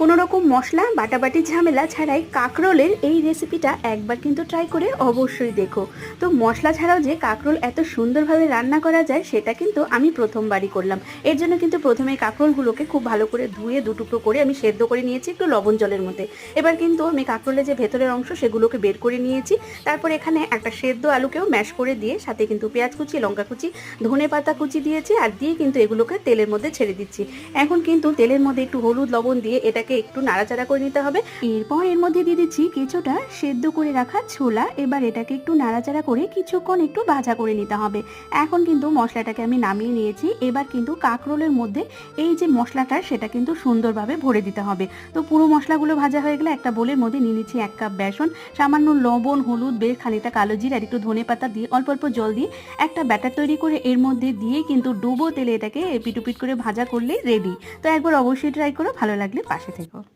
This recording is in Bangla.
কোনো রকম মশলা, বাটাবাটি ঝামেলা ছাড়াই কাঁকরোলের এই রেসিপিটা একবার কিন্তু ট্রাই করে অবশ্যই দেখো। তো মশলা ছাড়াও যে কাঁকরোল এত সুন্দরভাবে রান্না করা যায়, সেটা কিন্তু আমি প্রথমবারই করলাম। এর জন্য কিন্তু প্রথমে কাঁকরোলগুলোকে খুব ভালো করে ধুয়ে দুটুকরো করে আমি সেদ্ধ করে নিয়েছি একটু লবণ জলের মধ্যে। এবার কিন্তু আমি কাঁকরোলের যে ভেতরের অংশ, সেগুলোকে বের করে নিয়েছি। তারপর এখানে একটা সেদ্ধ আলুকেও ম্যাশ করে দিয়ে সাথে কিন্তু পেঁয়াজ কুচি, লঙ্কা কুচি, ধনে পাতা কুচি দিয়েছি আর দিয়ে কিন্তু এগুলোকে তেলের মধ্যে ছেড়ে দিচ্ছি। এখন কিন্তু তেলের মধ্যে একটু হলুদ লবণ দিয়ে এটাকে একটু নাড়াচাড়া করে নিতে হবে। এরপর এর মধ্যে দিয়ে দিচ্ছি কিছুটা সেদ্ধ করে রাখা ছোলা। এবার এটাকে একটু নাড়াচাড়া করে কিছুক্ষণ একটু ভাজা করে নিতে হবে। এখন কিন্তু মশলাটাকে আমি নামিয়ে নিয়েছি। এবার কিন্তু কাঁকরোলের মধ্যে এই যে মশলাটা, সেটা কিন্তু সুন্দরভাবে ভরে দিতে হবে। তো পুরো মশলাগুলো ভাজা হয়ে গেলে একটা বোলের মধ্যে নিয়ে নিচ্ছি এক কাপ বেসন, সামান্য লবণ, হলুদ বেশ খানিকটা কালো জিরা আর একটু ধনে পাতা দিয়ে অল্প অল্প জল দিয়ে একটা ব্যাটার তৈরি করে এর মধ্যে দিয়ে কিন্তু ডুবো তেলে এটাকে পিটুপিট করে ভাজা করলেই রেডি তো একবার অবশ্যই ট্রাই করো, ভালো লাগলে পাশে থেকো